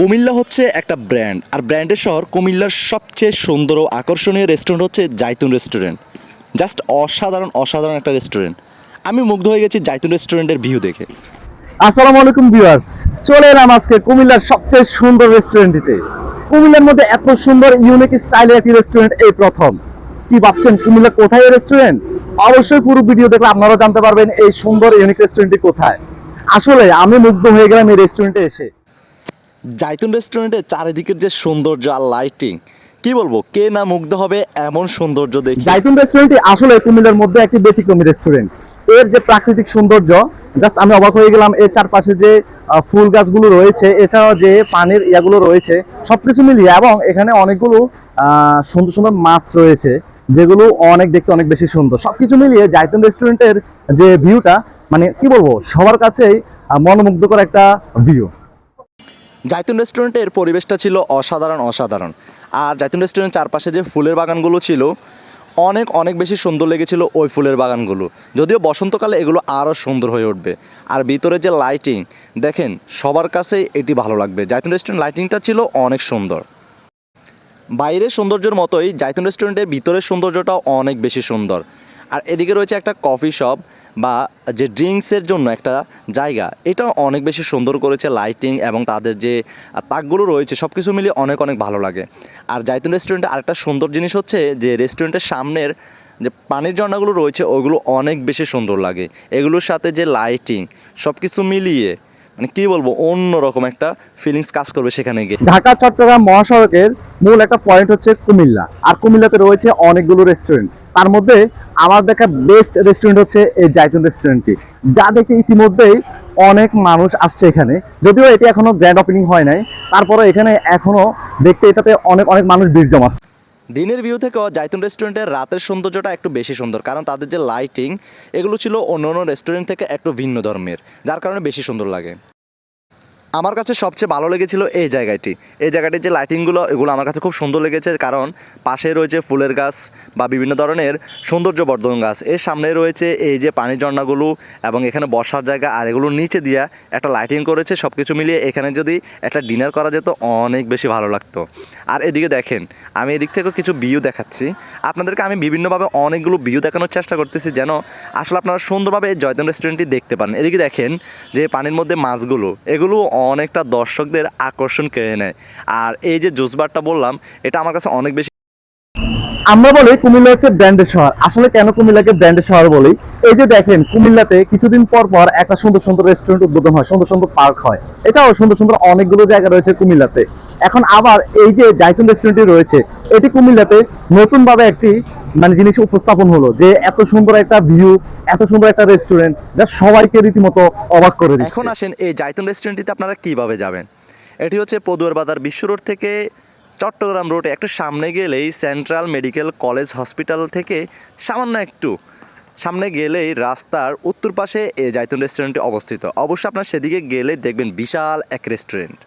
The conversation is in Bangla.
কুমিল্লা হচ্ছে একটা ব্র্যান্ড আর ব্র্যান্ডের শহর কুমিল্লার সবচেয়ে সুন্দর ও আকর্ষণীয় রেস্টুরেন্ট হচ্ছে জাইতুন রেস্টুরেন্ট জাস্ট অসাধারণ অসাধারণ একটা রেস্টুরেন্ট আমি মুগ্ধ হয়ে গেছি জাইতুন রেস্টুরেন্টের ভিউ দেখে। আসসালামু আলাইকুম ভিউয়ার্স চলে এলাম আজকে কুমিল্লার সবচেয়ে সুন্দর রেস্টুরেন্টটিতে কুমিল্লার মধ্যে এত সুন্দর ইউনিক স্টাইলের একটি রেস্টুরেন্ট এই প্রথম। কি ভাবছেন, কুমিল্লা কোথায় রেস্টুরেন্ট অবশ্যই পুরো ভিডিও দেখলে আপনারা জানতে পারবেন এই সুন্দর ইউনিক রেস্টুরেন্টটি কোথায়। আসলে আমি মুগ্ধ হয়ে গেলাম এই রেস্টুরেন্টে এসে। জাইতুন রেস্টুরেন্টের চারিদিকের যে সৌন্দর্য আর লাইটিং কি বলব? কে না মুগ্ধ হবে এমন সৌন্দর্য দেখি? জাইতুন রেস্টুরেন্টটি আসলে কুমিল্লার মধ্যে একটি ব্যতিক্রমী রেস্টুরেন্ট। এর যে প্রাকৃতিক সৌন্দর্য জাস্ট আমি অবাক হয়ে গেলাম, এর চারপাশে যে ফুল গাছগুলো রয়েছে, এছাড়াও যে পানির ইয়াগুলো রয়েছে, সবকিছু মিলিয়ে, এবং এখানে অনেকগুলো সুন্দর সুন্দর মাছ রয়েছে, যেগুলো অনেক দেখতে অনেক বেশি সুন্দর। সবকিছু মিলিয়ে জাইতুন রেস্টুরেন্টের যে ভিউটা মানে কি বলব, সবার কাছেই মনোমুগ্ধকর একটা ভিউ। জাইতুন রেস্টুরেন্টের পরিবেশটা ছিল অসাধারণ অসাধারণ। আর জাইতুন রেস্টুরেন্ট চারপাশে যে ফুলের বাগানগুলো ছিল, অনেক অনেক বেশি সুন্দর লেগেছিল ওই ফুলের বাগানগুলো। যদিও বসন্তকালে এগুলো আরও সুন্দর হয়ে উঠবে। আর ভিতরে যে লাইটিং দেখেন, সবার কাছেই এটি ভালো লাগবে। জাইতুন রেস্টুরেন্ট লাইটিংটা ছিল অনেক সুন্দর। বাইরের সৌন্দর্যের মতোই জাইতুন রেস্টুরেন্টের ভিতরের সৌন্দর্যটাও অনেক বেশি সুন্দর। আর এদিকে রয়েছে একটা কফি শপ বা যে ড্রিঙ্কসের জন্য একটা জায়গা, এটা অনেক বেশি সুন্দর করেছে লাইটিং এবং তাদের যে তাকগুলো রয়েছে সব কিছু মিলিয়ে অনেক অনেক ভালো লাগে। আর জাইতুন রেস্টুরেন্টে আরেকটা সুন্দর জিনিস হচ্ছে যে রেস্টুরেন্টের সামনের যে পানির ঝর্ণাগুলো রয়েছে, ওগুলো অনেক বেশি সুন্দর লাগে। এগুলোর সাথে যে লাইটিং সব কিছু মিলিয়ে মানে কী বলব, অন্যরকম একটা ফিলিংস কাজ করবে সেখানে গিয়ে। ঢাকা, চট্টগ্রাম মহাসড়কের মূল একটা পয়েন্ট হচ্ছে কুমিল্লা। আর কুমিল্লাতে রয়েছে অনেকগুলো রেস্টুরেন্ট তার মধ্যে আমার দেখা বেস্ট রেস্টুরেন্ট হচ্ছে এই জাইতুন রেস্টুরেন্টটি যা দেখে ইতিমধ্যেই অনেক মানুষ আসছে এখানে। যদিও এটি এখনও গ্র্যান্ড ওপেনিং হয় নাই। তারপরে এখানে এখনও দেখতে এটাতে অনেক অনেক মানুষ ভিড় জমাচ্ছে। দিনের ভিউ থেকেও জাইতুন রেস্টুরেন্টের রাতের সৌন্দর্যটা একটু বেশি সুন্দর। কারণ তাদের যে লাইটিং এগুলো ছিল অন্য অন্য রেস্টুরেন্ট থেকে একটু ভিন্ন ধর্মের, যার কারণে বেশি সুন্দর লাগে। আমার কাছে সবচেয়ে ভালো লেগেছিল এই জায়গাটি। এই জায়গাটির যে লাইটিংগুলো এগুলো আমার কাছে খুব সুন্দর লেগেছে কারণ পাশে রয়েছে ফুলের গাছ বা বিভিন্ন ধরনের সৌন্দর্যবর্ধন গাছ। এর সামনে রয়েছে এই যে পানি ঝর্ণাগুলো এবং এখানে বসার জায়গা আর এগুলোর নিচে দিয়া একটা লাইটিং করেছে। সব কিছু মিলিয়ে এখানে যদি একটা ডিনার করা যেত, অনেক বেশি ভালো লাগতো। আর এদিকে দেখেন, আমি এদিক থেকেও কিছু ভিউ দেখাচ্ছি। আপনাদেরকে আমি বিভিন্নভাবে অনেকগুলো ভিউ দেখানোর চেষ্টা করতেছি যেন আসলে আপনারা সুন্দরভাবে এই জয়তন রেস্টুরেন্টটি দেখতে পান এদিকে দেখেন যে পানির মধ্যে মাছগুলো, এগুলো অনেকটা দর্শকদের আকর্ষণ কেড়ে নেয়। আর এই যে জুস বারটা বললাম, এটা আমার কাছে অনেক বেশি আমরা বলি কুমিল্লা হচ্ছে ব্র্যান্ডের শহর। আসলে কেন কুমিল্লাকে ব্র্যান্ডের শহর বলি? এই যে দেখেন, কুমিল্লাতে কিছুদিন পর পর একটা সুন্দর সুন্দর রেস্টুরেন্ট উদ্বোধন হয়, সুন্দর সুন্দর পার্ক হয়। এছাড়াও সুন্দর সুন্দর অনেকগুলো জায়গা রয়েছে কুমিল্লাতে। এখন আবার এই যে জাইতুন রেস্টুরেন্টটি রয়েছে, এটি কুমিল্লাতে নতুন ভাবে একটি মানে জিনিস উপস্থাপন হলো যে এত সুন্দর একটা ভিউ এত সুন্দর একটা রেস্টুরেন্ট যা সবাইকে রীতিমতো অবাক করে দিচ্ছে। এখন আসেন এই জাইতুন রেস্টুরেন্টটিতে আপনারা কীভাবে যাবেন? এটি হচ্ছে পদুয়ার বাজার বিশ্ব রোড থেকে চট্টগ্রাম রোডে একটু সামনে গেলেই সেন্ট্রাল মেডিকেল কলেজ হসপিটাল থেকে সামান্য একটু সামনে গেলেই রাস্তার উত্তর পাশে এই জায়তুন রেস্টুরেন্টটি অবস্থিত। অবশ্য আপনার সেদিকে গেলে দেখবেন বিশাল এক রেস্টুরেন্ট।